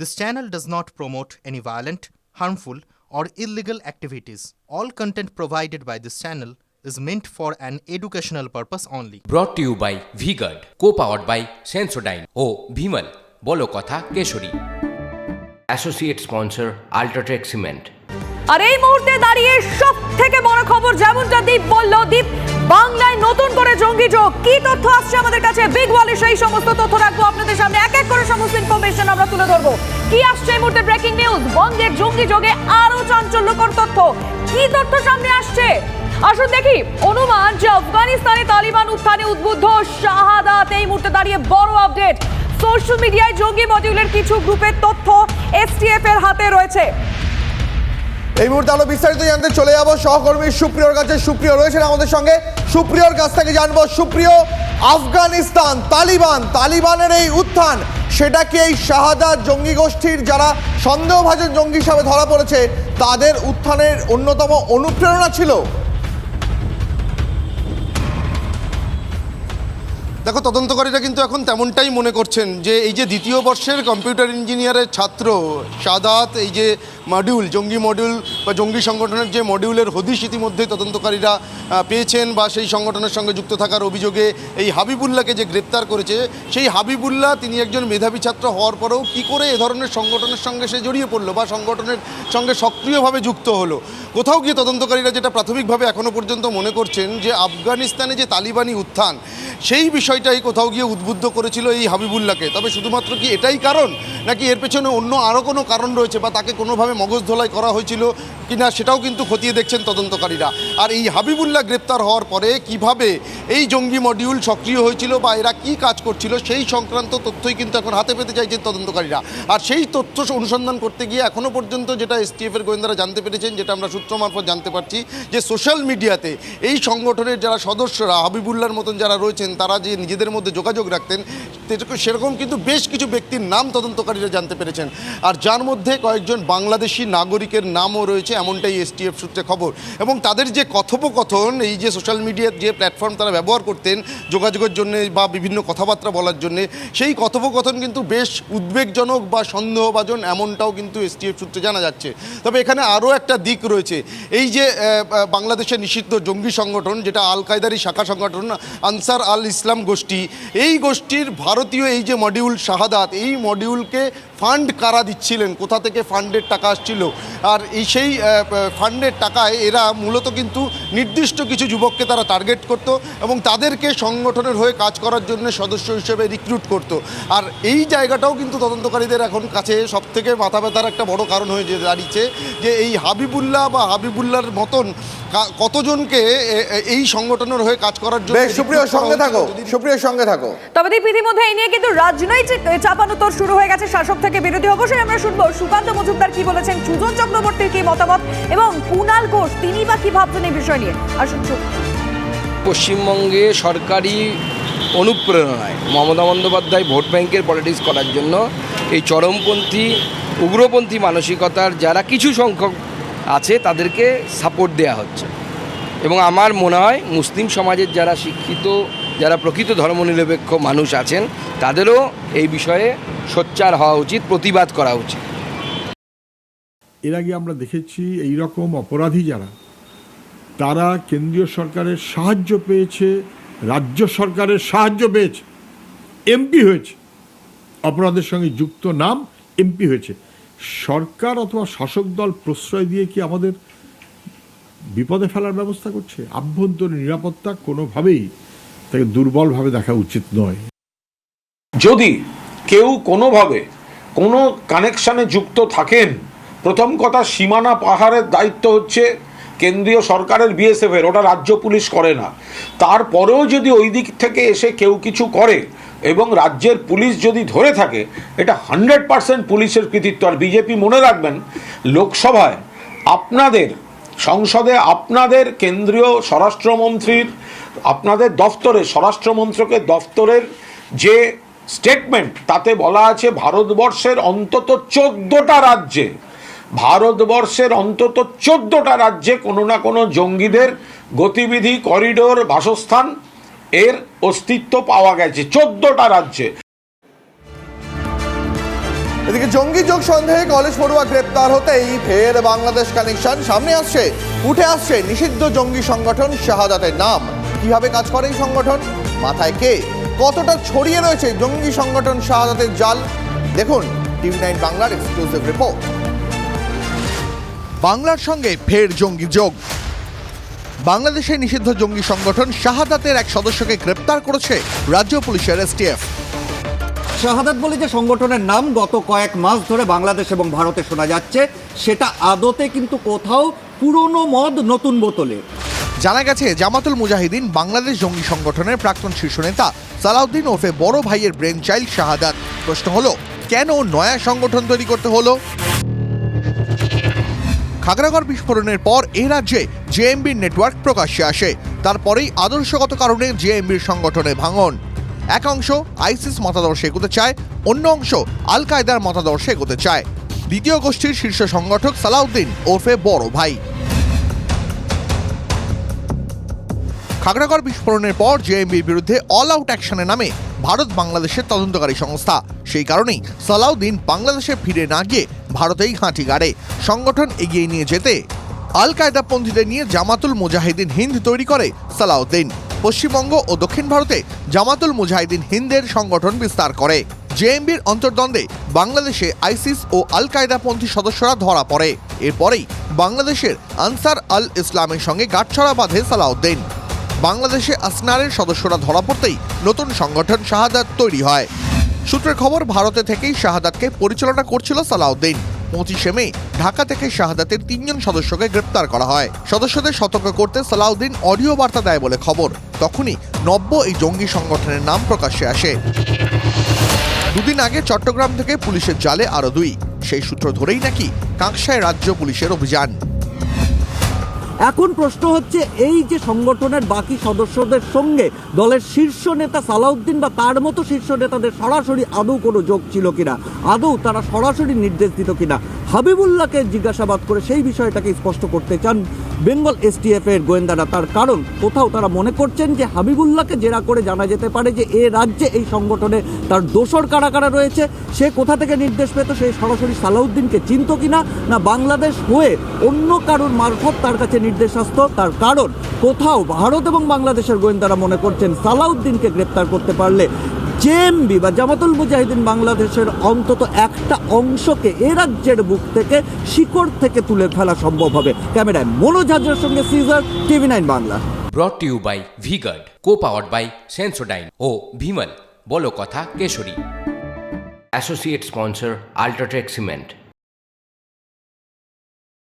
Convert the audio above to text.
This channel does not promote any violent, harmful, or illegal activities. All content provided by this channel is meant for an educational purpose only. Brought you by V-Guard co powered by Sensodyne ও ভিমল বলো কথা Keshari associate sponsor UltraTech cement আর এই মুহূর্তে দাঁড়িয়ে সব থেকে বড় খবর যেমনটা দীপ বলল দীপ বাংলায় নতুন করে জঙ্গি যোগ কি তথ্য আসছে আমাদের কাছে? বিগ ওয়ালে সেই সমস্ত তথ্য রাখব আপনাদের সামনে। এক এক করে সমস্ত ইনফরমেশন আমরা তুলে ধরবো। কি আসছে এই মুহূর্তে ব্রেকিং নিউজ বঙ্গের জঙ্গি যোগে আরও চাঞ্চল্যকর তথ্য। কি তথ্য সামনে আসছে? আসুন দেখি। অনুমান যে আফগানিস্তানে তালিবান উত্থানে উদ্বুদ্ধ, শাহাদাত, এই মুহূর্তে দাঁড়িয়ে বড় আপডেট সোশ্যাল মিডিয়ায় জঙ্গি মডিউলের কিছু গ্রুপের তথ্য এসটিএফ এর হাতে রয়েছে। এই মুহূর্তে আলো বিস্তারিত জানতে চলে যাব। সহকর্মী সুপ্রিয়র কাছে। সুপ্রিয় রয়েছেন আমাদের সঙ্গে। সুপ্রিয়র কাছ থেকে জানব, সুপ্রিয়, আফগানিস্তান, তালিবান, তালিবানের এই উত্থান, সেটা কি এই শাহাদা জঙ্গি গোষ্ঠীর যারা সন্দেহভাজন জঙ্গি হিসাবে ধরা পড়েছে, তাদের উত্থানের অন্যতম অনুপ্রেরণা ছিল? দেখো, তদন্তকারীরা কিন্তু এখন তেমনটাই মনে করছেন যে এই যে দ্বিতীয় বর্ষের কম্পিউটার ইঞ্জিনিয়ারের ছাত্র সাদাত, এই যে মডিউল জঙ্গি মডিউল বা জঙ্গি সংগঠনের যে মডিউলের হদিশ ইতিমধ্যে তদন্তকারীরা পেয়েছেন বা সেই সংগঠনের সঙ্গে যুক্ত থাকার অভিযোগে এই হাবিবুল্লাহকে যে গ্রেপ্তার করেছে, সেই হাবিবুল্লাহ তিনি একজন মেধাবী ছাত্র হওয়ার পরেও কি করে এ ধরনের সংগঠনের সঙ্গে সে জড়িয়ে পড়ল বা সংগঠনের সঙ্গে সক্রিয়ভাবে যুক্ত হলো? কোথাও গিয়ে তদন্তকারীরা যেটা প্রাথমিকভাবে এখনও পর্যন্ত মনে করছেন যে আফগানিস্তানে যে তালিবানি উত্থান সেই বিষয়টাই কোথাও গিয়ে উদ্বুদ্ধ করেছিল এই হাবিবুল্লাহকে। তবে শুধুমাত্র কি এটাই কারণ, নাকি এর পেছনে অন্য আরও কোনো কারণ রয়েছে বা তাকে কোনোভাবে মগজ ধোলাই করা হয়েছিল কিনা সেটাও কিন্তু খতিয়ে দেখছেন তদন্তকারীরা। আর এই হাবিবুল্লাহ গ্রেপ্তার হওয়ার পরে কীভাবে এই জঙ্গি মডিউল সক্রিয় হয়েছিল বা এরা কি কাজ করছিল, সেই সংক্রান্ত তথ্যই কিন্তু এখন হাতে পেতে চাইছেন তদন্তকারীরা। আর সেই তথ্য অনুসন্ধান করতে গিয়ে এখনও পর্যন্ত যেটা এসটিএফের গোয়েন্দারা জানতে পেরেছেন, যেটা আমরা সূত্র মারফত জানতে পারছি, যে সোশ্যাল মিডিয়াতে এই সংগঠনের যারা সদস্যরা, হাবিবুল্লাহর মতন যারা রয়েছেন তারা যে নিজেদের মধ্যে যোগাযোগ রাখতেন সেরকম কিন্তু বেশ কিছু ব্যক্তির নাম তদন্তকারীরা জানতে পেরেছেন। আর যার মধ্যে কয়েকজন বাংলাদেশি নাগরিকের নামও রয়েছে, এমনটাই এসটিএফ সূত্রে খবর। এবং তাদের যে কথোপকথন, এই যে সোশ্যাল মিডিয়ার যে প্ল্যাটফর্ম তারা ব্যবহার করতেন যোগাযোগের জন্য বা বিভিন্ন কথাবার্তা বলার জন্য, সেই কথোপকথন কিন্তু বেশ উদ্বেগজনক বা সন্দেহভাজন, এমনটাও কিন্তু এসটিএফ সূত্রে জানা যাচ্ছে। তবে এখানে আরও একটা দিক রয়েছে। এই যে বাংলাদেশের নিষিদ্ধ জঙ্গি সংগঠন, যেটা আল কায়দারি শাখা সংগঠন, আনসার আল ইসলাম গোষ্ঠী। এই গোষ্ঠীর ভারতীয় এই যে মডিউল শাহাদাত এই মডিউলকে ফান্ড কারা দিচ্ছিলেন? কোথা থেকে ফান্ডের টাকা আসছিল? আর এই সেই ফান্ডের টাকায় এরা মূলত কিন্তু নির্দিষ্ট কিছু যুবককে তারা টার্গেট করত এবং তাদেরকে সংগঠনের হয়ে কাজ করার জন্য সদস্য হিসেবে রিক্রুট করত। আর এই জায়গাটাও কিন্তু তদন্তকারীদের এখন কাছে সব থেকে মাথা ব্যথার একটা বড় কারণ হয়ে যে দাঁড়িয়েছে যে এই হাবিবুল্লাহ বা হাবিবুল্লাহর মতন কতজনকে এই সংগঠনের হয়ে কাজ করার জন্য সুপ্রিয় সঙ্গে থাকো। সুপ্রিয় সঙ্গে থাকো। তবে ইতিমধ্যে এই নিয়ে কিন্তু রাজনৈতিক চাপানোতর শুরু হয়ে গেছে শাসক থেকে বিরোধী অবশ্যই আমরা শুনব। সুকান্ত মজুমদার কি বলেছেন? সুজন চক্রবর্তীর কি মতামত? এবং কুণাল ঘোষ, তিনি বা কি ভাবছেন এই বিষয় নিয়ে? আসুন পশ্চিমবঙ্গে সরকারি অনুপ্রেরণায় মমতা বন্দ্যোপাধ্যায় ভোট ব্যাংকের পলিটিক্স করার জন্য এই চরমপন্থী, উগ্রপন্থী মানসিকতার যারা কিছু সংখ্যক আছে, তাদেরকে সাপোর্ট দেওয়া হচ্ছে। এবং আমার মনে হয় মুসলিম সমাজের যারা শিক্ষিত যারা প্রকৃত ধর্মনিরপেক্ষ মানুষ আছেন, তাদেরও এই বিষয়ে সোচ্চার হওয়া উচিত, প্রতিবাদ করা উচিত। এর আগে আমরা দেখেছি এই রকম অপরাধী যারা, তারা কেন্দ্রীয় সরকারের সাহায্য পেয়েছে, রাজ্য সরকারের সাহায্য পেয়েছে, এমপি হয়েছে, অপরাধের সঙ্গে যুক্ত নাম এমপি হয়েছে। সরকার অথবা শাসক দল প্রশ্রয় দিয়ে কি আমাদের বিপদে ফেলার ব্যবস্থা করছে? আভ্যন্তরীণ নিরাপত্তা কোনোভাবেই তাকে দুর্বলভাবে দেখা উচিত নয়। যদি কেউ কোনোভাবে কোনো কানেকশানে যুক্ত থাকেন, প্রথম কথা সীমানা পাহাড়ের দায়িত্ব হচ্ছে কেন্দ্রীয় সরকারের বিএসএফ এর, ওটা রাজ্য পুলিশ করে না। তারপরেও যদি ওই দিক থেকে এসে কেউ কিছু করে এবং রাজ্যের পুলিশ যদি ধরে থাকে, এটা হান্ড্রেড পার্সেন্ট পুলিশের কৃতিত্ব। আর বিজেপি মনে রাখবেন, লোকসভায় আপনাদের, সংসদে আপনাদের কেন্দ্রীয় স্বরাষ্ট্রমন্ত্রীর আপনাদের দফতরে স্বরাষ্ট্রমন্ত্রকের দফতরের যে স্টেটমেন্ট তাতে বলা আছে ভারতবর্ষের অন্তত চোদ্দোটা রাজ্যে, ভারতবর্ষের অন্তত চোদ্দোটা রাজ্যে কোনো না কোনো জঙ্গিদের গতিবিধি করিডোর বাসস্থান এর অস্তিত্ব পাওয়া গেছে, চোদ্দোটা রাজ্যে। এদিকে জঙ্গি যোগ সন্দেহে কলেজ পড়ুয়া গ্রেপ্তার হতেই ফের বাংলাদেশ কানেকশন সামনে আসছে, উঠে আসছে নিষিদ্ধ জঙ্গি সংগঠন শাহাদাতের নাম। কীভাবে কাজ করে এই সংগঠন? মাথায় কে? কতটা ছড়িয়ে রয়েছে জঙ্গি সংগঠন শাহাদাতের জাল? দেখুন টিভি নাইন বাংলার এক্সক্লুসিভ রিপোর্ট বাংলার সঙ্গে ফের জঙ্গি যোগ। বাংলাদেশে নিষিদ্ধ জঙ্গি সংগঠন শাহাদাতের এক সদস্যকে গ্রেপ্তার করেছে রাজ্য পুলিশের এসটিএফ। শাহাদাত বলে যে সংগঠনের নাম গত কয়েক মাস ধরে বাংলাদেশ এবং ভারতে শোনা যাচ্ছে, সেটা আদতে কিন্তু কোথাও পুরনো মদ নতুন বোতলে। জানা গেছে, জামাতুল মুজাহিদিন বাংলাদেশ জঙ্গি সংগঠনের প্রাক্তন শীর্ষ নেতা সালাউদ্দিন ওফে বড় ভাইয়ের ব্রেন চাইল্ড শাহাদাত। প্রশ্ন হলো, কেন নয়া সংগঠন তৈরি করতে হলো? খাগড়াগড় বিস্ফোরণের পর এ রাজ্যে জেএমবির নেটওয়ার্ক প্রকাশ্যে আসে। তারপরেই আদর্শগত কারণে জেএমবির সংগঠনে ভাঙন। এক অংশ আইসিস মতাদর্শে এগোতে চায়, অন্য অংশ আল কায়দার মতাদর্শে এগোতে চায়। দ্বিতীয় গোষ্ঠীর শীর্ষ সংগঠক সালাউদ্দিন ওরফে বড় ভাই। খাগড়াগড় বিস্ফোরণের পর জেএমবির বিরুদ্ধে অল আউট অ্যাকশনে নামে ভারত বাংলাদেশের তদন্তকারী সংস্থা। সেই কারণেই সালাউদ্দিন বাংলাদেশে ফিরে না গিয়ে ভারতেই ঘাঁটি গাড়ে। সংগঠন এগিয়ে নিয়ে যেতে আল কায়দাপন্থীদের নিয়ে জামাতুল মুজাহিদিন হিন্দ তৈরি করে সালাউদ্দিন। পশ্চিমবঙ্গ ও দক্ষিণ ভারতে জামাতুল মুজাহিদিন হিন্দের সংগঠন বিস্তার করে। জেএমবির অন্তর্দ্বন্দ্বে বাংলাদেশে আইসিস ও আল কায়দাপন্থী সদস্যরা ধরা পড়ে। এরপরেই বাংলাদেশের আনসার আল ইসলামের সঙ্গে গাঁটছড়া বাঁধে সালাউদ্দিন। বাংলাদেশে আসনারের সদস্যরা ধরা পড়তেই নতুন সংগঠন শাহাদাত তৈরি হয়। সূত্রের খবর, ভারতে থেকেই শাহাদাতকে পরিচালনা করছিল সালাউদ্দিন। পঁচিশে মে, ঢাকা থেকে শাহাদাতের তিনজন সদস্যকে গ্রেপ্তার করা হয়। সদস্যদের সতর্ক করতে সালাউদ্দিন অডিও বার্তা দেয় বলে খবর। তখনই নব্য এই জঙ্গি সংগঠনের নাম প্রকাশ্যে আসে। দুদিন আগে চট্টগ্রাম থেকে পুলিশের জালে আরও দুই। সেই সূত্র ধরেই নাকি কাঁকসায় রাজ্য পুলিশের অভিযান। এখন প্রশ্ন হচ্ছে, এই যে সংগঠনের বাকি সদস্যদের সঙ্গে দলের শীর্ষ নেতা সালাউদ্দিন বা তার মতো শীর্ষ নেতাদের সরাসরি আদৌ কোনো যোগ ছিল কিনা, আদৌ তারা সরাসরি নির্দেশ দিত কিনা, হাবিবুল্লাহকে জিজ্ঞাসাবাদ করে সেই বিষয়টাকে স্পষ্ট করতে চান বেঙ্গল এসটিএফ এর গোয়েন্দারা তার কারণ, কোথাও তারা মনে করছেন যে হাবিবুল্লাহকে জেরা করে জানা যেতে পারে যে এ রাজ্যে এই সংগঠনে তার দোসর কারা কারা রয়েছে, সে কোথা থেকে নির্দেশ পেত, সে সরাসরি সালাউদ্দিনকে চিনত কিনা, না বাংলাদেশ হয়ে অন্য কারোর মারফত তার কাছে নির্দেশ আসতো তার কারণ কোথাও ভারত এবং বাংলাদেশের গোয়েন্দারা মনে করছেন সালাউদ্দিনকে গ্রেপ্তার করতে পারলে জেএমবি বা জামাতুল মুজাহিদিন বাংলাদেশের অন্তত একটা অংশকে এ রাজ্যের বুক থেকে শিকড় থেকে তুলে ফেলা সম্ভব হবে। ক্যামেরায় মনোজ হাজরার সঙ্গে caesar TV nine Bangla. Brought to you by V Guard co powered by Sensodyne ও ভিমল বলো কথা Keshari. Associate sponsor UltraTech cement